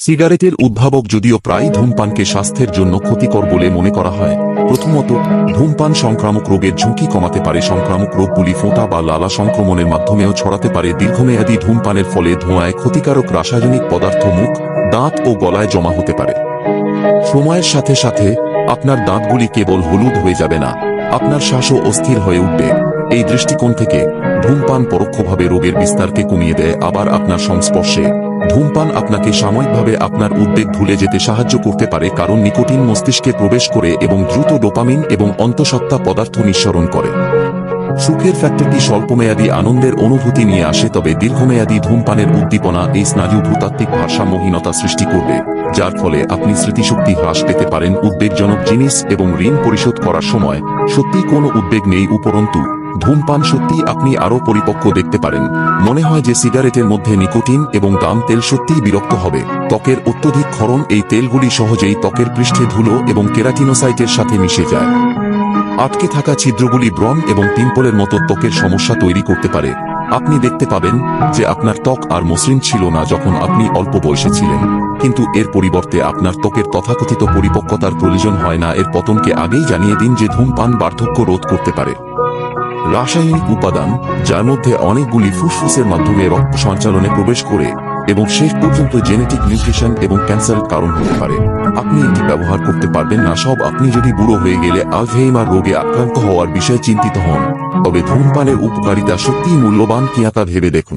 সিগারেটের উদ্ভাবক যদিও প্রায় ধূমপানকে স্বাস্থ্যের জন্য ক্ষতিকর বলে মনে করা হয়, প্রথমত, ধূমপান সংক্রামক রোগের ঝুঁকি কমাতে পারে সংক্রামক রোগগুলি ফোঁটা বা লালা সংক্রমণের মাধ্যমেও ছড়াতে পারে, দীর্ঘমেয়াদী ধূমপানের ফলে ধোঁয়ায় ক্ষতিকারক রাসায়নিক পদার্থ মুখ, দাঁত ও গলায় জমা হতে পারে। সময়ের সাথে সাথে, আপনার দাঁতগুলি কেবল হলুদ হয়ে যাবে না, আপনার শ্বাসও অস্থির হয়ে উঠবে। এই দৃষ্টিকোণ থেকে ধূমপান পরোক্ষভাবে রোগের বিস্তারকে কমিয়ে দেয়, আবার আপনার সংস্পর্শে। ধূমপান আপনাকে সাময়িকভাবে আপনার উদ্বেগ ভুলে যেতে সাহায্য করতে পারে, কারণ নিকোটিন মস্তিষ্কে প্রবেশ করে এবং দ্রুত ডোপামিন এবং অন্তঃসত্ত্বা পদার্থ নিঃসরণ করে। সুখের ফ্যাক্টরটি স্বল্পমেয়াদী আনন্দের অনুভূতি নিয়ে আসে, তবে দীর্ঘমেয়াদী ধূমপানের উদ্দীপনা এই স্নায়ু ভূতাত্ত্বিক ভারসাম্যহীনতা সৃষ্টি করবে, যার ফলে আপনি স্মৃতিশক্তি হ্রাস পেতে পারেন, উদ্বেগজনক জিনিস এবং ঋণ পরিশোধ করার সময় সত্যি কোনো উদ্বেগ নেই, উপরন্তু ধূমপান সত্যি আপনি আরও পরিপক্ক দেখতে পারেন। মনে হয় যে সিগারেটের মধ্যে নিকোটিন এবং দাম তেল সত্যিই বিরক্ত হবে। ত্বকের অত্যধিক ক্ষরণ এই তেলগুলি সহজেই ত্বকের পৃষ্ঠে ধুলো এবং কেরাটিনোসাইটের সাথে মিশে যায়। আটকে থাকা ছিদ্রগুলি ব্রণ এবং পিম্পলের মতো ত্বকের সমস্যা তৈরি করতে পারে। আপনি দেখতে পাবেন যে আপনার ত্বক আর মসৃণ ছিল না যখন আপনি অল্প বয়সে ছিলেন। কিন্তু এর পরিবর্তে আপনার ত্বকের তথাকথিত পরিপক্কতার প্রয়োজন হয় না। এর পতনকে আগেই জানিয়ে দিন যে ধূমপান বার্ধক্য রোধ করতে পারে। রাসায়নিক উপাদান, যার মধ্যে অনেকগুলি ফুসফুসের মাধ্যমে রক্ত সঞ্চালনে প্রবেশ করে এবং শেষ পর্যন্ত জেনেটিক নিউট্রিশন এবং ক্যান্সারের কারণ হতে পারে। আপনি এটি ব্যবহার করতে পারবেন না। সব আপনি যদি বুড়ো হয়ে গেলে আলঝেইমার রোগে আক্রান্ত হওয়ার বিষয়ে চিন্তিত হন। তবে ধূমপানের উপকারিতা সত্যিই মূল্যবান কিনা তা ভেবে দেখুন।